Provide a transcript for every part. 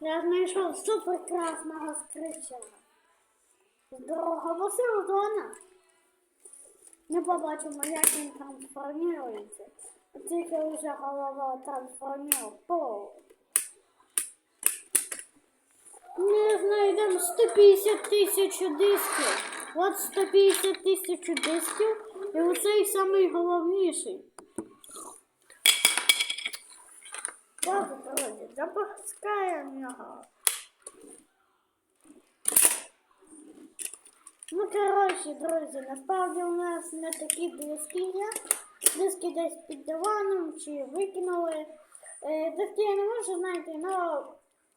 Я знайшов суперкрасного скрича. Здорового Силдона. Не побачимо, як він трансформується. Тільки вже голова трансформує. По. Ми знайдемо 150 тисяч дисків. От 150 тисяч дисків. І оцей самий головніший. Так, друзі, запускаємо його. Ну, коротше, друзі, насправді у нас не такі диски є. Диски десь під диваном чи викинули. Е, диски я не можу знайти, але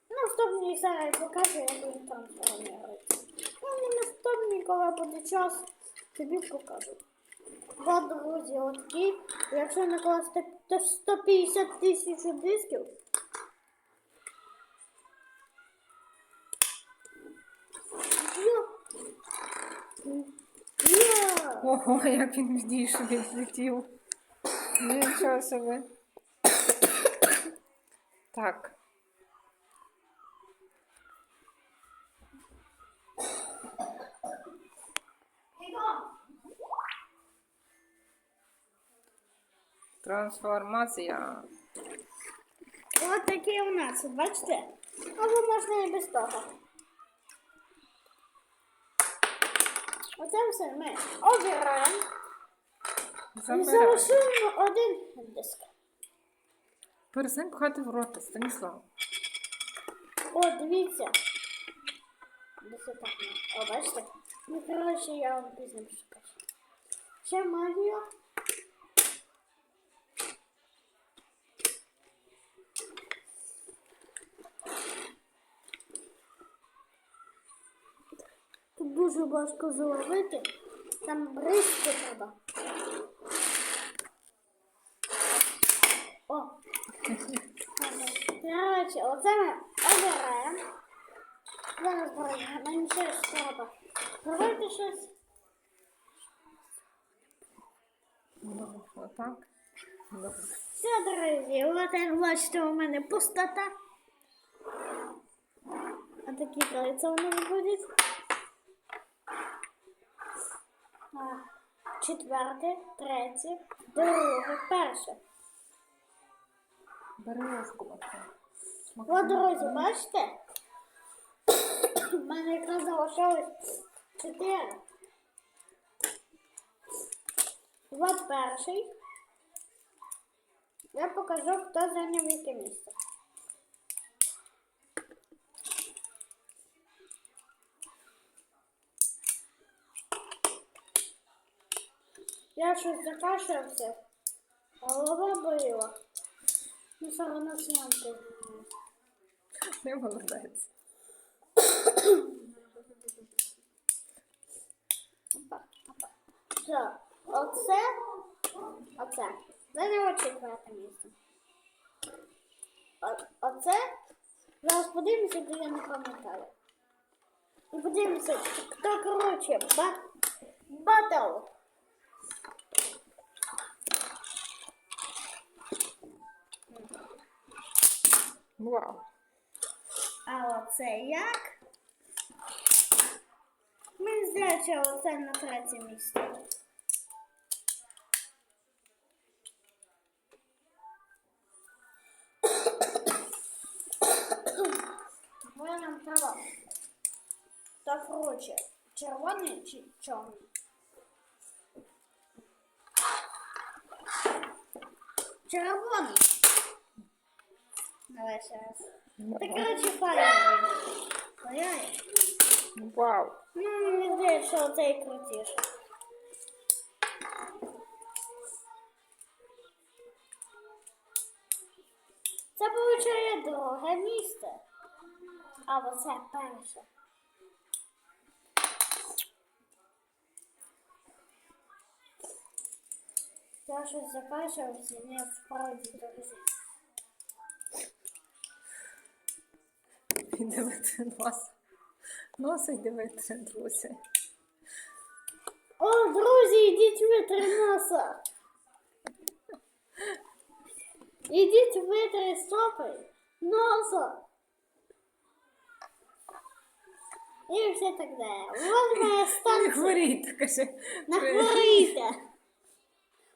ну, наступній серії покажу, як він трансформується. Ну, не наступній, коли буде час, тобі покажу. От, друзі, отакі. Якщо накласти то 150 тисяч дисків. Ого, як він відійшов, відлетів. Нічого собі. Так. Трансформація. От такі у нас, бачите? Або можна і без того. Оце все ми обираємо і залишуємо один диск. Перестань пхати в рота, Станіслав. О, дивіться. О, бачите? Ну, коротше, я вам пізніше скажу. Ще магія. Тут дуже важко зловити. Там бризки треба. О! Коротше, оце ми обираємо. Зараз беремо, нам ж треба. Зробити щось. Отак. Все, друзі, от як бачите, у мене пустота. А такі кольця у нас. А, Четверте, третє, друге, перше. Бери ложку. От, друзі, бачите? У мене якраз залишилось чотири. От перший. Я покажу, хто зайняв яке місце. Я щось закашлявся, голова боліла. Ну, все одно зйомки. Не молодець. Все, оце, оце. Зайняло четверте місце. О- Оце. Зараз подивимося, де я не пам'ятаю. І подивимося, хто коротше, ба... батл. Вау. А оце як? Мені здається, оце на третє місце. Бо нам треба. Так, коротше, червоний чи чорний? Червоний. Давай ще раз. Так, коротше, файний. Паяє. Вау. Ну, мені здається, що оцей крутіше. Це виходить друге місце. А оце перше. Я щось закашився, не справді друзі. І дивиться нос. Носить дивиться, друзі. О, друзі, ідіть витри носа. Ідіть витри стопи носа. І все так далі. От моя Не станція. хворійте, каже. Нахворійте.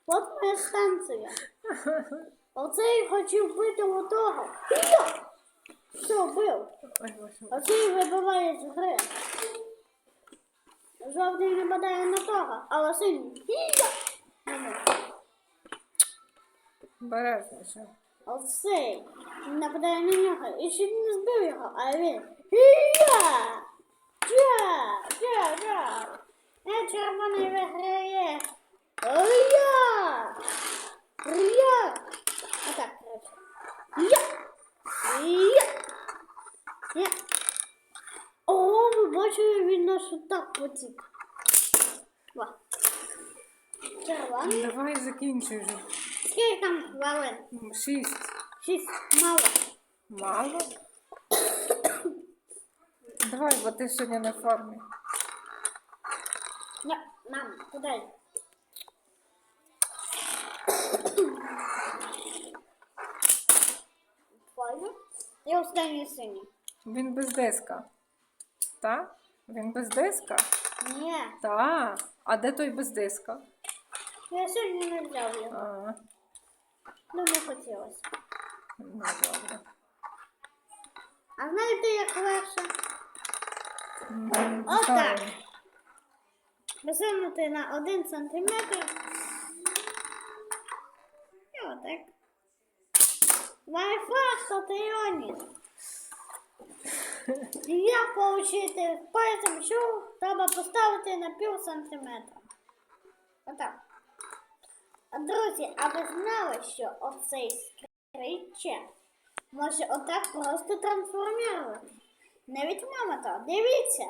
От моя станція. Оцей хотів бити отого. Йо! Все, бив. А. Оцей вибиває з гри. Жовтий нападає на того, а синій. Бережно все. Оцей нападає на нього і ще не збив його, а він. Я! Я! Я! Не червоний виграє. Я! Я! Отак, коротше. Я! Я! Я! О, ви бачили, він наш потік. Ва. Червоний. Давай закінчуй вже. Скільки там хвилин? Шість. Шість мало. Мало. Давай, бо ти сьогодні на формі. Ні, мам, куди? Твою? І останній синій. Він без диска. Так? Він без диска? Ні, Так. А де той без диска? я сьогодні не взяв його. А, Ну, не хотілося. ну добре. А знаєте, як легше? Отак. знаю. Висунути на один сантиметр. І отак. Wi-Fi статіоні. І як получити пальцем що треба поставити на пів сантиметра. Отак. Друзі, а ви знали, що оцей скриче може отак просто трансформувати? Навіть мама то, дивіться,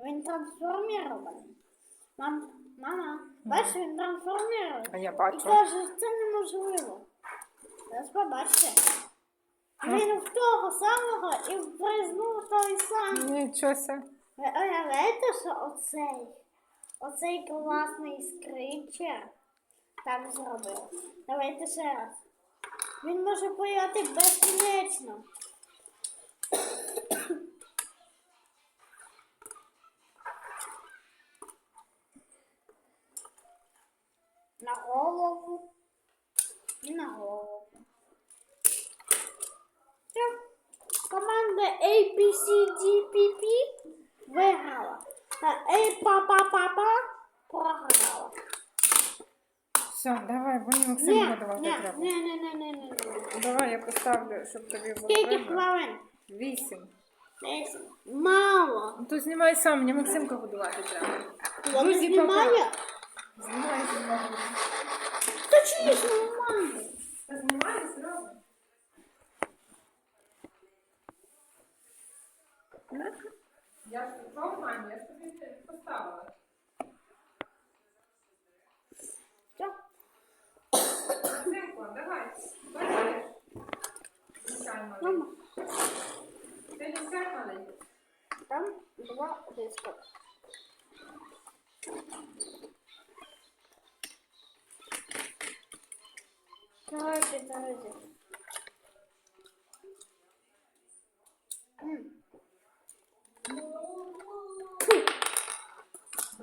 він трансформований. Мам, мама, бачиш, він трансформований. А я І бачу. каже, це неможливо. Зараз побачите. Він в того самого і впризнув той самий. Нічого. Ви уявляєте, що оцей, оцей класний скричер так зробив? Давайте ще раз. Він може поїхати безкінечно. На голову і на голову. Команда ABCDPP виграла. А A-па-па-па-па програла. Все, давай, бо мені Ні, Максим годувати ні, треба. ні, ні, ні, ні, ні, ні. Давай я поставлю, щоб тобі було Скільки видно. хвилин? Вісім. Десять. Мало. Ну то знімай сам, мені Максимка годувати треба. Я не Друзі, знімаю. Знімай, знімай. Та чи ж нормально? Та знімай зразу. Я ж мамі, я ж тобі поставила. Все. Максимко, давай. Бачиш? Нічай маленький. Ти нічай маленький. там два диска. Короче, друзі. Фу.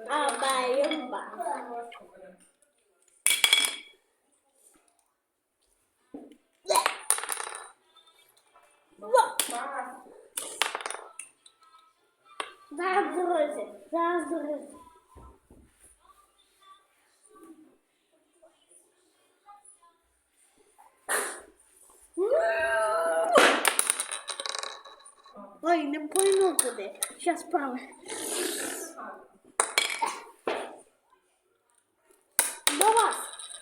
Аба-юмба. Ва. Зараз, друзі, зараз, друзі. Ой, не пойму куди. Щас правильно. До вас.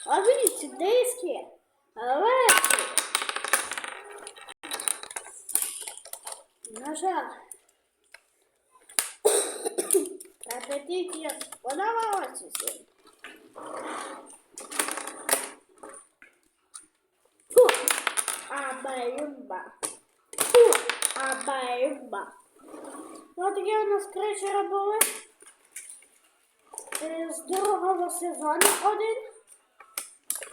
А дивіться, диски. Легкі. На жаль. Репетиція сподобалася всім. Фу, абаюмба. Фу, абаюмба. Ну, такі у нас кричера були. З другого сезону один.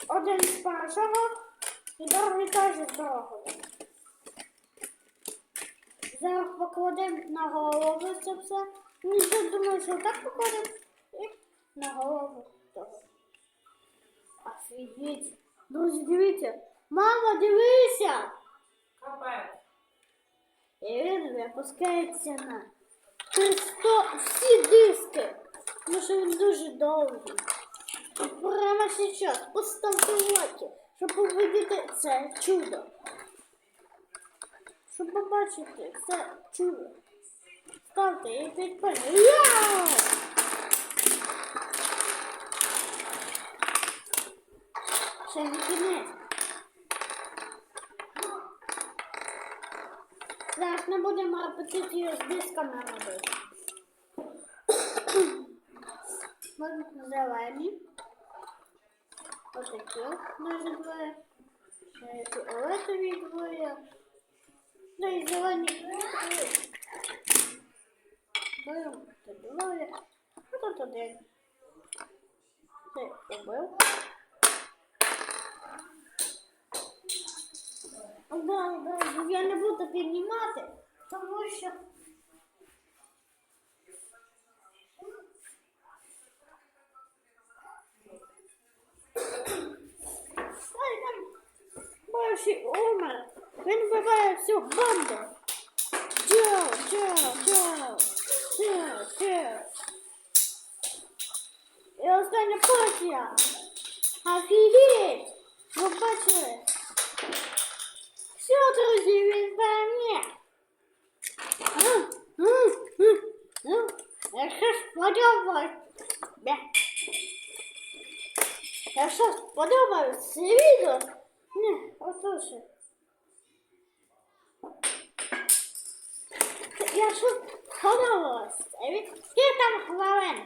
Один з першого і другий теж з другого. Зараз покладемо на голову це все. Ну, я думаю, що так покладемо і на голову того. Офігеть. Друзі, дивіться. Мама, дивися! Капець. І він випускається на 300 всі диски. Тому що він дуже довгий. Прямо зараз поставте лайки, щоб побачити це чудо. Щоб побачити це чудо. Ставте і підписуйтесь. Ще не кінець. Зараз не будемо репетицію з дисками робити. Ми зелені. Отакі дуже двоє. Фіолетові двоє. Ну і зелені двоє. Тут двоє. А тут один. Це убив. Да, да, я не буду піднімати, тому що. Більший умер. Він вбиває всю банду. Джо, Джо, Джо, Джо, Джо. І остання порція. Офігеть! Ви бачили? Все, друзі, він ну, Якщо сподобалось. Якщо сподобалось це відео, не, отож. Якщо сподобалось це відео, скільки там хвилин?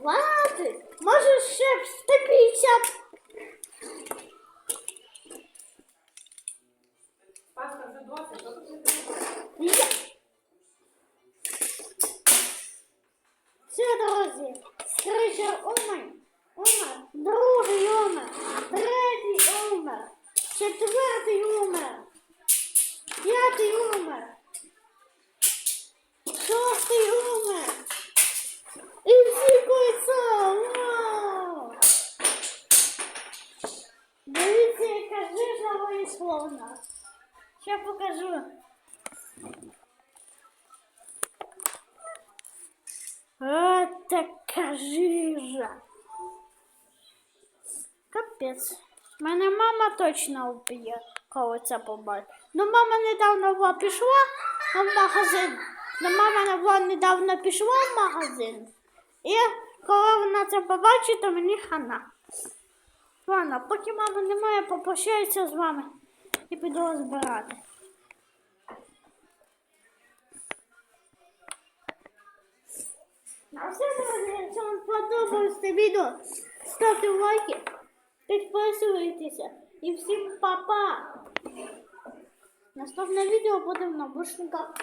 20? Може ще 150? Паска вже 20, то тут Є. Все, друзі, скричав умер, умер, другий умер, третій умер, четвертий умер, п'ятий умер, шостий умер. І всі кольця, вау! Дивіться, яка жижа вийшла у нас. Ще покажу. Така жижа. Капець. Мене мама точно вб'є, коли це побачить. Ну, мама недавно пішла в магазин. Ну, мама недавно- пішла в магазин. І коли вона це побачить, то мені хана. Ладно, поки мами немає, попрощаюся з вами і піду збирати. А все, друзі, якщо вам сподобалось це відео, ставте лайки, підписуйтеся і всім па-па! Наступне відео буде в навушниках